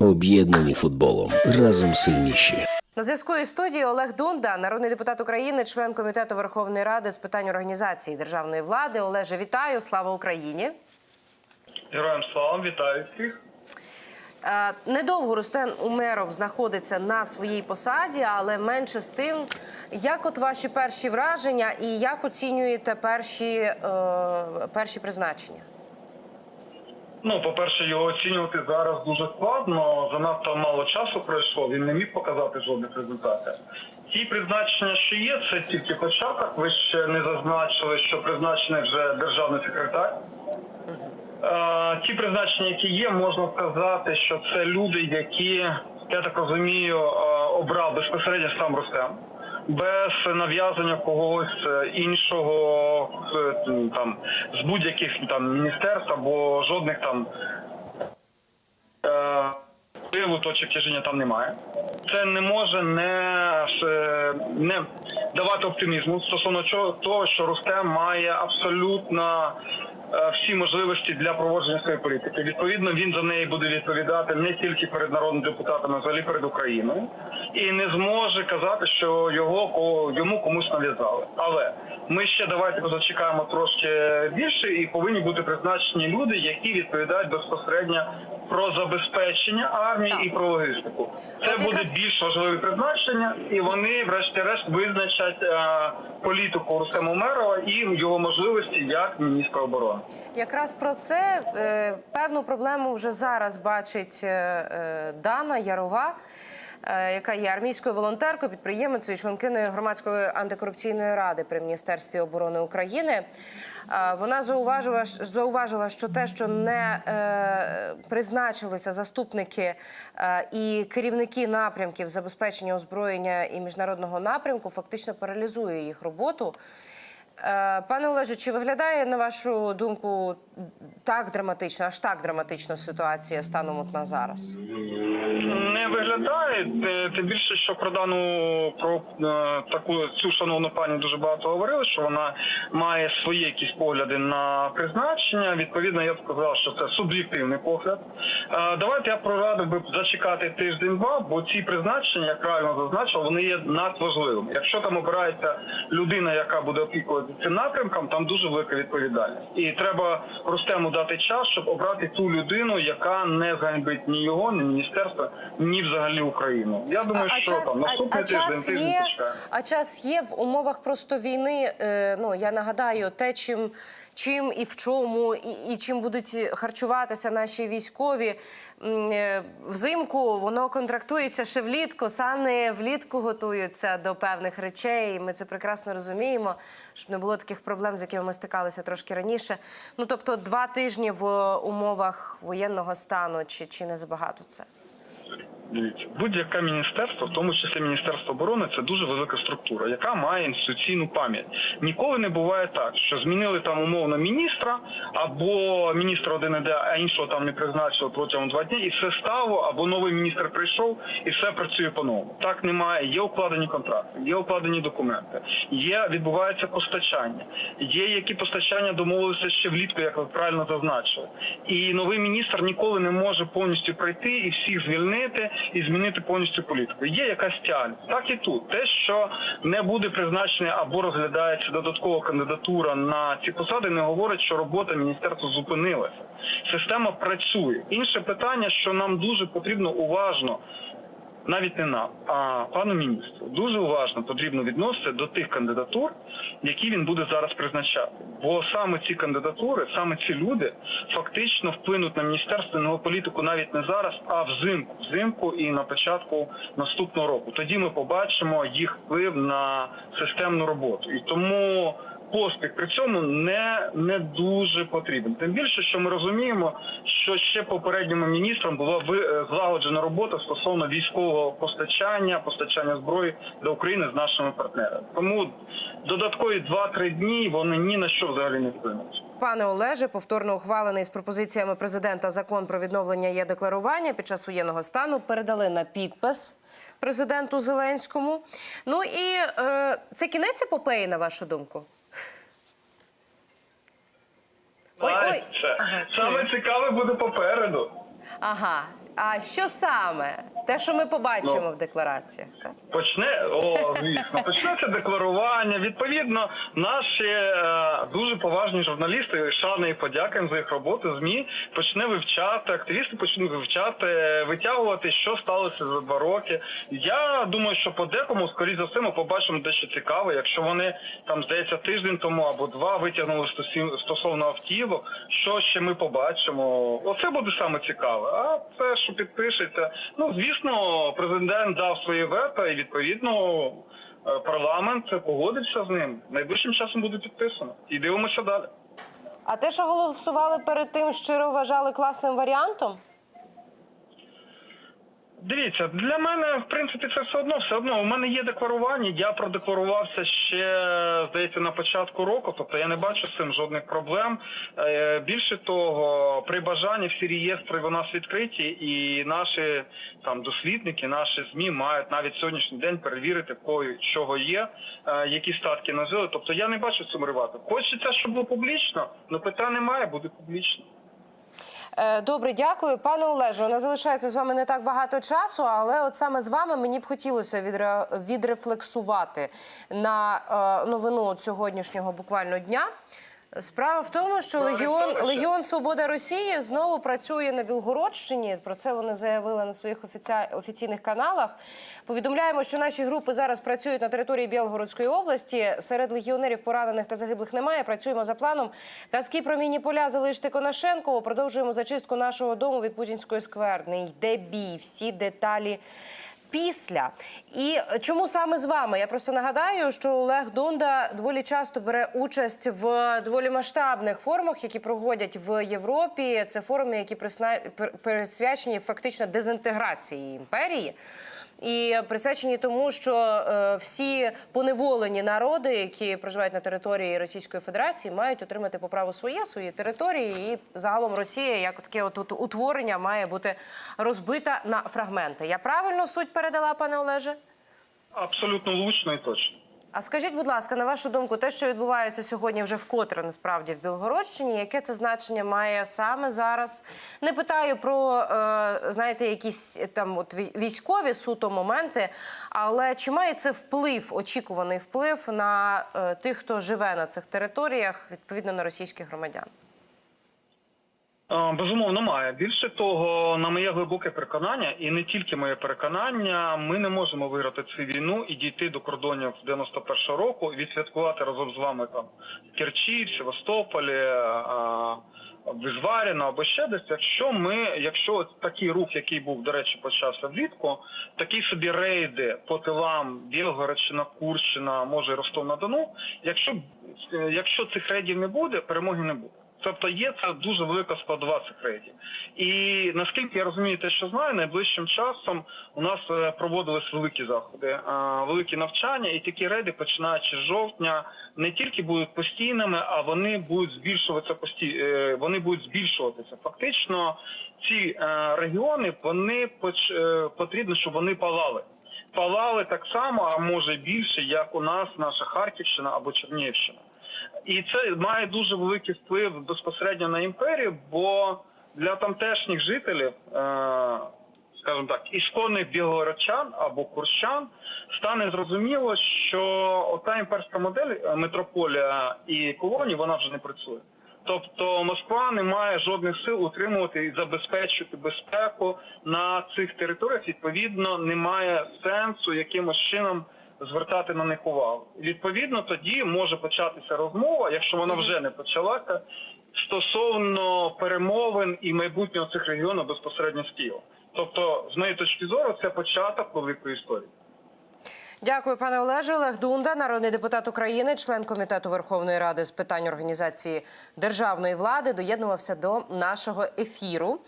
Об'єднані футболом. Разом сильніші. На зв'язку із студією Олег Дунда, народний депутат України, член комітету Верховної Ради з питань організації державної влади. Олеже, вітаю! Слава Україні! Героям слава, вітаю всіх. Е, Недовго Рустем Умеров знаходиться на своїй посаді, але менше з тим, як от ваші перші враження і як оцінюєте перші, е, перші призначення? Ну, по-перше, його оцінювати зараз дуже складно. Занадто мало часу пройшло. Він не міг показати жодних результатів. Ті призначення, що є, це тільки початок. Ви ще не зазначили, що призначений вже державний секретар. Е, Ті призначення, які є, можна сказати, що це люди, які я так розумію, е, обрав безпосередньо сам Рустем. Без нав'язання когось е, іншого е, там з будь-яких там міністерств або жодних там е, впливу точок тяжіння там немає. Це не може не, не давати оптимізму стосовно того, що Рустем має абсолютно всі можливості для проводження своєї політики. Відповідно, він за неї буде відповідати не тільки перед народними депутатами, а взагалі перед Україною, і не зможе казати, що його йому комусь нав'язали. Але ми ще давайте зачекаємо трошки більше, і повинні бути призначені люди, які відповідають безпосередньо про забезпечення армії Так. і про логістику. Це От буде якраз- більш важливі призначення, і вони, врешті-решт, визначать е, політику Рустема Умерова і його можливості як міністра оборони. Якраз про це е, певну проблему вже зараз бачить е, е, Дана Ярова, яка є армійською волонтеркою, підприємицею і членкиною громадської антикорупційної ради при міністерстві оборони України. Е, Вона зауважила, зауважила, що те, що не е, призначилися заступники е, і керівники напрямків забезпечення озброєння і міжнародного напрямку, фактично паралізує їх роботу. Е, Пане Олеже, чи виглядає на вашу думку так драматично, аж так драматично ситуація станом от на зараз? Не виглядає е, тим більше, що про дану про е, таку цю шановну пані дуже багато говорили, що вона має свої якісь погляди на призначення. Відповідно, я б сказав, що це суб'єктивний погляд. Давайте я прорадив би зачекати тиждень-два, бо ці призначення, як правильно зазначив, вони є надважливими. Якщо там обирається людина, яка буде опікуватися цим напрямком, там дуже велика відповідальність, і треба Рустему дати час, щоб обрати ту людину, яка не ганьбить ні його, ні міністерство, ні взагалі Україну. Я думаю, що там наступний а, тиждень час тиждень є, а час є в умовах просто війни. Е, ну я нагадаю, те, чим, чим і в чому, і, і чим будуть харчуватися наші військові. Е, Взимку воно контрактується ще влітку. Сани влітку готуються до певних речей. і Ми це прекрасно розуміємо, щоб не було таких проблем, з якими ми стикалися трошки раніше. Ну тобто, два тижні в умовах воєнного стану, чи, чи не забагато це? Будь-яке міністерство, в тому числі Міністерство оборони, це дуже велика структура, яка має інституційну пам'ять. Ніколи не буває так, що змінили там умовно міністра або міністра один іде, а іншого там не призначили протягом два дні, і все стало, або новий міністр прийшов і все працює по-новому. Так немає. Є укладені контракти, є укладені документи, є відбувається постачання. Є які постачання домовилися ще влітку, як ви правильно зазначили. І новий міністр ніколи не може повністю прийти і всіх звільнити і змінити повністю політику. Є якась тяльність. Так і тут те, що не буде призначення або розглядається додаткова кандидатура на ці посади, не говорить, що робота міністерства зупинилася. Система працює. Інше питання, що нам дуже потрібно уважно навіть не нам, а пану міністру дуже уважно потрібно відноситися до тих кандидатур, які він буде зараз призначати. Бо саме ці кандидатури, саме ці люди фактично вплинуть на міністерство на політику навіть не зараз, а взимку, взимку і на початку наступного року. Тоді ми побачимо їх вплив на системну роботу. І тому поспіх при цьому не, не дуже потрібен. Тим більше, що ми розуміємо, що ще попереднім міністром була е, злагоджена робота стосовно військового постачання, постачання зброї до України з нашими партнерами. Тому додаткові 2-3 дні вони ні на що взагалі не вплинуть. Пане Олеже, повторно ухвалений з пропозиціями президента закон про відновлення є декларування під час воєнного стану передали на підпис президенту Зеленському. Ну і е, це кінець епопеї, на вашу думку? Знаєте, Ага, Саме цікаве буде попереду. Ага, А що саме? Те, що ми побачимо Ну. в деклараціях. Так? Почне о, звісно, почнеться декларування. Відповідно, наші е, дуже поважні журналісти, шани і подякуємо за їх роботу. Змі почне вивчати, активісти почнуть вивчати, витягувати, що сталося за два роки. Я думаю, що по декому, скоріш за все, ми побачимо дещо цікаве. Якщо вони там здається тиждень тому або два витягнули стосовно автівок, що ще ми побачимо? Оце буде саме цікаве. А це, що підпишеться, ну звісно, президент дав своє вето, і відповідно е, парламент погодився з ним. Найближчим часом буде підписано. І дивимося далі. А те, що голосували перед тим, щиро вважали класним варіантом? Дивіться, для мене в принципі це все одно, все одно. У мене є декларування. Я продекларувався ще здається на початку року. Тобто я не бачу з цим жодних проблем. Е, Більше того, при бажанні всі реєстри у нас відкриті, і наші там дослідники, наші змі мають навіть сьогоднішній день перевірити кого чого є, е, які статки нажили. Тобто я не бачу цим ривати. Хочеться, щоб було публічно, але питань немає, буде публічно. Е, Добре, дякую, пане Олеже. У нас залишається з вами не так багато часу, але от саме з вами мені б хотілося відре- відрефлексувати на е, новину сьогоднішнього буквально дня. Справа в тому, що Легіон, Легіон Свобода Росії знову працює на Білгородщині. Про це вони заявили на своїх офіця- офіційних каналах. Повідомляємо, що наші групи зараз працюють на території Білгородської області. Серед легіонерів поранених та загиблих немає. Працюємо за планом. Казки про міні поля залишити Конашенково. Продовжуємо зачистку нашого дому від путінської скверни. Йде бій. Всі деталі. Після і чому саме з вами? Я просто нагадаю, що Олег Дунда доволі часто бере участь в доволі масштабних форумах, які проводять в Європі. Це форуми, які присвячені фактично дезінтеграції імперії. І присвячені тому, що е, всі поневолені народи, які проживають на території Російської Федерації, мають отримати по праву своє свої території, і загалом Росія, як таке от, утворення, має бути розбита на фрагменти. Я правильно суть передала, пане Олеже? Абсолютно влучно і точно. А скажіть, будь ласка, на вашу думку, те, що відбувається сьогодні, вже вкотре насправді в Білгородщині, яке це значення має саме зараз? Не питаю про е, знаєте, якісь там от військові суто моменти, але чи має це вплив, очікуваний вплив на е, тих, хто живе на цих територіях, відповідно на російських громадян? Е, Безумовно, має. Більше того, на моє глибоке переконання, і не тільки моє переконання, ми не можемо виграти цю війну і дійти до кордонів 91-го року і відсвяткувати разом з вами там в Керчі, в Севастополі, а, в Ізваріно або ще десь. Якщо ми, якщо такий рух, який був, до речі, почався влітку, такі собі рейди по тилам Білгородщина, Курщина, може Ростов-на-Дону, якщо е, якщо цих рейдів не буде, перемоги не буде. Тобто є це дуже велика складова цих рейдів. І наскільки я розумію, те, що знаю, найближчим часом у нас е, проводились великі заходи, е, великі навчання, і такі рейди, починаючи з жовтня, не тільки будуть постійними, а вони будуть збільшуватися пості... е, вони будуть збільшуватися. Фактично, ці регіони вони поч... потрібно, щоб вони палали. Палали так само, а може більше, як у нас наша Харківщина або Чернігівщина. І це має дуже великий вплив безпосередньо на імперію, бо для тамтешніх жителів, е, скажімо так, ісконних білгородчан або курщан стане зрозуміло, що ота імперська модель е, метрополія і колонії вона вже не працює. Тобто Москва не має жодних сил утримувати і забезпечувати безпеку на цих територіях. Відповідно, немає сенсу якимось чином звертати на них увагу. Відповідно, тоді може початися розмова, якщо вона вже не почалася, стосовно перемовин і майбутнього цих регіонів безпосередньо з Києва. Тобто, з моєї точки зору, це початок великої історії. Дякую, пане Олеже. Олег Дунда, народний депутат України, член комітету Верховної Ради з питань організації державної влади, доєднувався до нашого ефіру.